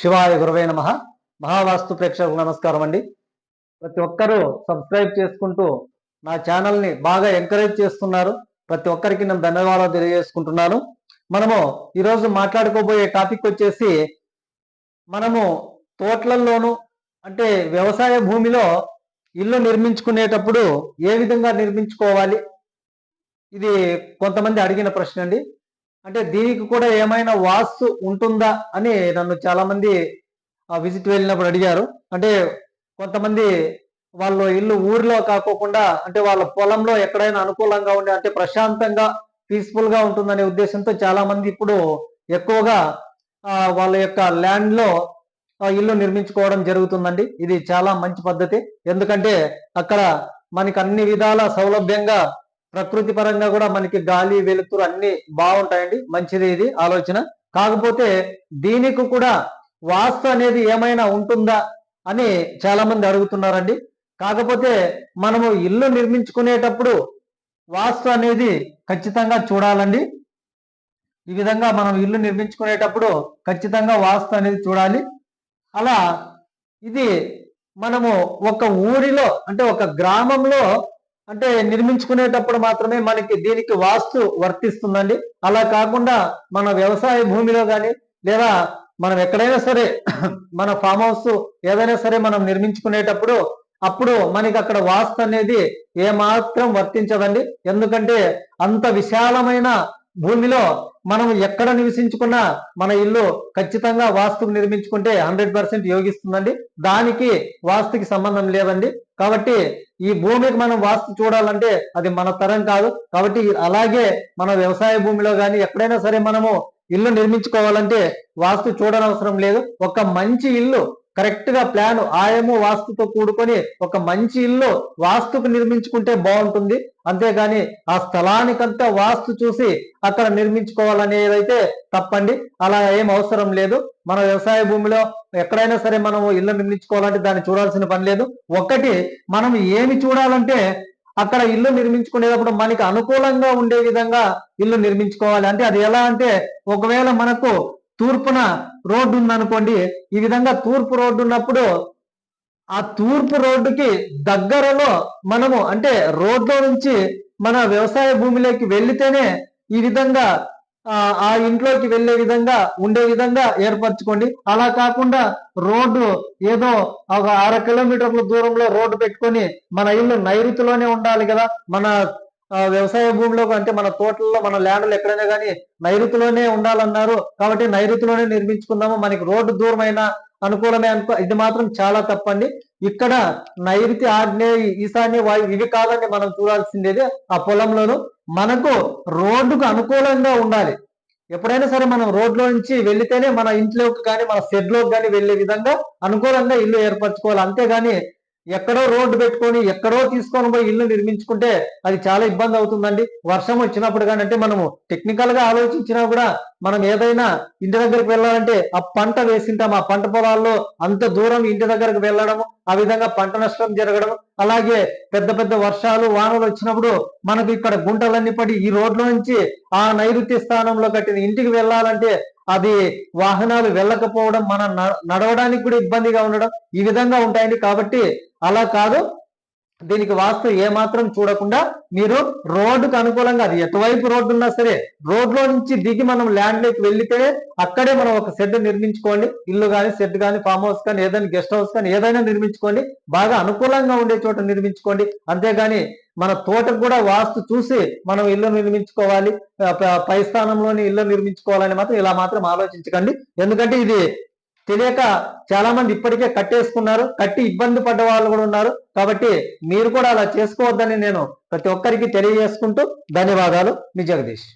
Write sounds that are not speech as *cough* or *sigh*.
శివాయ గురువే నమ. మహావాస్తు ప్రేక్షకులకు నమస్కారం అండి. ప్రతి ఒక్కరూ సబ్స్క్రైబ్ చేసుకుంటూ నా ఛానల్ని బాగా ఎంకరేజ్ చేస్తున్నారు. ప్రతి ఒక్కరికి నేను ధన్యవాదాలు తెలియజేసుకుంటున్నాను. మనము ఈరోజు మాట్లాడుకోబోయే టాపిక్ వచ్చేసి మనము తోటలలోను అంటే వ్యవసాయ భూమిలో ఇల్లు నిర్మించుకునేటప్పుడు ఏ విధంగా నిర్మించుకోవాలి? ఇది కొంతమంది అడిగిన ప్రశ్న అండి. అంటే దీనికి కూడా ఏమైనా వాస్తు ఉంటుందా అని నన్ను చాలా మంది విజిట్ వెళ్ళినప్పుడు అడిగారు. అంటే కొంతమంది వాళ్ళ ఇల్లు ఊర్లో కాకోకుండా అంటే వాళ్ళ పొలంలో ఎక్కడైనా అనుకూలంగా ఉండే అంటే ప్రశాంతంగా పీస్ఫుల్గా ఉంటుందనే ఉద్దేశంతో చాలా మంది ఇప్పుడు ఎక్కువగా ఆ, వాళ్ళ యొక్క ల్యాండ్లో ఇల్లు నిర్మించుకోవడం జరుగుతుందండి. ఇది చాలా మంచి పద్ధతి. ఎందుకంటే అక్కడ మనకి అన్ని విధాల సౌలభ్యంగా ప్రకృతి పరంగా కూడా మనకి గాలి వెలుతురు అన్ని బాగుంటాయండి. మంచిది ఇది ఆలోచన. కాకపోతే దీనికి కూడా వాస్తు అనేది ఏమైనా ఉంటుందా అని చాలా మంది అడుగుతున్నారండి. కాకపోతే మనము ఇల్లు నిర్మించుకునేటప్పుడు వాస్తు అనేది ఖచ్చితంగా చూడాలండి. ఈ విధంగా మనం ఇల్లు నిర్మించుకునేటప్పుడు ఖచ్చితంగా వాస్తు అనేది చూడాలి. అలా ఇది మనము ఒక ఊరిలో అంటే ఒక గ్రామంలో అంటే నిర్మించుకునేటప్పుడు మాత్రమే మనకి దీనికి వాస్తు వర్తిస్తుందండి. అలా కాకుండా మన వ్యవసాయ భూమిలో కానీ లేదా మనం ఎక్కడైనా సరే *clears throat* మన ఫామ్ హౌస్ ఏదైనా సరే మనం నిర్మించుకునేటప్పుడు అప్పుడు మనకి అక్కడ వాస్తు అనేది ఏమాత్రం వర్తించదండి. ఎందుకంటే అంత విశాలమైన భూమిలో మనం ఎక్కడ నివసించుకున్నా మన ఇల్లు ఖచ్చితంగా వాస్తుకు నిర్మించుకుంటే హండ్రెడ్ పర్సెంట్ యోగిస్తుందండి. దానికి వాస్తుకి సంబంధం లేదండి. కాబట్టి ఈ భూమికి మనం వాస్తు చూడాలంటే అది మన తరం కాదు. కాబట్టి అలాగే మన వ్యవసాయ భూమిలో కానీ ఎక్కడైనా సరే మనము ఇల్లు నిర్మించుకోవాలంటే వాస్తు చూడనవసరం లేదు. ఒక మంచి ఇల్లు కరెక్ట్గా ప్లాన్ ఆయము వాస్తుతో కూడుకొని ఒక మంచి ఇల్లు వాస్తుకు నిర్మించుకుంటే బాగుంటుంది. అంతేగాని ఆ స్థలానికంతా వాస్తు చూసి అక్కడ నిర్మించుకోవాలనేదైతే తప్పండి. అలా ఏం అవసరం లేదు. మన వ్యవసాయ భూమిలో ఎక్కడైనా సరే మనం ఇల్లు నిర్మించుకోవాలంటే దాన్ని చూడాల్సిన పని లేదు. ఒకటి మనం ఏమి చూడాలంటే అక్కడ ఇల్లు నిర్మించుకునేటప్పుడు మనకి అనుకూలంగా ఉండే విధంగా ఇల్లు నిర్మించుకోవాలి. అంటే అది ఎలా అంటే ఒకవేళ మనకు తూర్పున రోడ్డు ఉందనుకోండి ఈ విధంగా తూర్పు రోడ్డు ఉన్నప్పుడు ఆ తూర్పు రోడ్డుకి దగ్గరలో మనము అంటే రోడ్లో నుంచి మన వ్యవసాయ భూమిలోకి వెళ్ళితేనే ఈ విధంగా ఆ, ఇంట్లోకి వెళ్ళే విధంగా ఉండే విధంగా ఏర్పరచుకోండి. అలా కాకుండా రోడ్డు ఏదో ఒక అర కిలోమీటర్ల దూరంలో రోడ్డు పెట్టుకొని మన ఇల్లు నైరుతిలోనే ఉండాలి కదా. మన వ్యవసాయ భూమిలో అంటే మన తోటల్లో మన ల్యాండ్లు ఎక్కడైనా కానీ నైరుతిలోనే ఉండాలన్నారు కాబట్టి నైరుతిలోనే నిర్మించుకుందాము. మనకి రోడ్డు దూరమైన అనుకూలమే అనుకో ఇది మాత్రం చాలా తప్పండి. ఇక్కడ నైరుతి ఆగ్నేయ ఈశాన్య వాయు ఇవి కాదండి మనం చూడాల్సిందేది ఆ పొలంలోను. మనకు రోడ్డుకు అనుకూలంగా ఉండాలి. ఎప్పుడైనా సరే మనం రోడ్లో నుంచి వెళ్తేనే మన ఇంట్లోకి కానీ మన షెడ్లోకి కానీ వెళ్ళే విధంగా అనుకూలంగా ఇల్లు ఏర్పరచుకోవాలి. అంతేగాని ఎక్కడో రోడ్డు పెట్టుకొని ఎక్కడో తీసుకొని పోయి ఇల్లు నిర్మించుకుంటే అది చాలా ఇబ్బంది అవుతుందండి. వర్షం వచ్చినప్పుడు కానీ అంటే మనము టెక్నికల్గా ఆలోచించినా కూడా మనం ఏదైనా ఇంటి దగ్గరికి వెళ్ళాలంటే ఆ పంట వేసింటాం. ఆ పంట పొలాల్లో అంత దూరం ఇంటి దగ్గరకు వెళ్ళడము ఆ విధంగా పంట నష్టం జరగడం అలాగే పెద్ద పెద్ద వర్షాలు వానలు వచ్చినప్పుడు మనకు ఇక్కడ గుంటలన్నీ పడి ఈ రోడ్ల నుంచి ఆ నైరుతి స్థానంలో కట్టిన ఇంటికి వెళ్ళాలంటే అది వాహనాలు వెళ్ళకపోవడం మనం నడవడానికి కూడా ఇబ్బందిగా ఉండడం ఈ విధంగా ఉంటాయండి. కాబట్టి అలా కాదు. దీనికి వాస్తు ఏమాత్రం చూడకుండా మీరు రోడ్డుకు అనుకూలంగా అది ఎటువైపు రోడ్డు ఉన్నా సరే రోడ్లో నుంచి దిగి మనం ల్యాండ్లోకి వెళ్తే అక్కడే మనం ఒక షెడ్ నిర్మించుకోండి. ఇల్లు కానీ షెడ్ కానీ ఫామ్ హౌస్ కానీ ఏదైనా గెస్ట్ హౌస్ కానీ ఏదైనా నిర్మించుకోండి. బాగా అనుకూలంగా ఉండే చోట నిర్మించుకోండి. అంతేగాని మన తోటకు కూడా వాస్తు చూసి మనం ఇల్లు నిర్మించుకోవాలి ప- పై స్థానంలోని ఇల్లు నిర్మించుకోవాలని మాత్రం ఇలా మాత్రం ఆలోచించకండి. ఎందుకంటే ఇది తెలియక చాలా మంది ఇప్పటికే కట్టేసుకున్నారు కట్టి ఇబ్బంది పడ్డ వాళ్ళు కూడా ఉన్నారు. కాబట్టి మీరు కూడా అలా చేసుకోవద్దని నేను ప్రతి ఒక్కరికి తెలియజేసుకుంటూ ధన్యవాదాలు. మీ జగదీష్.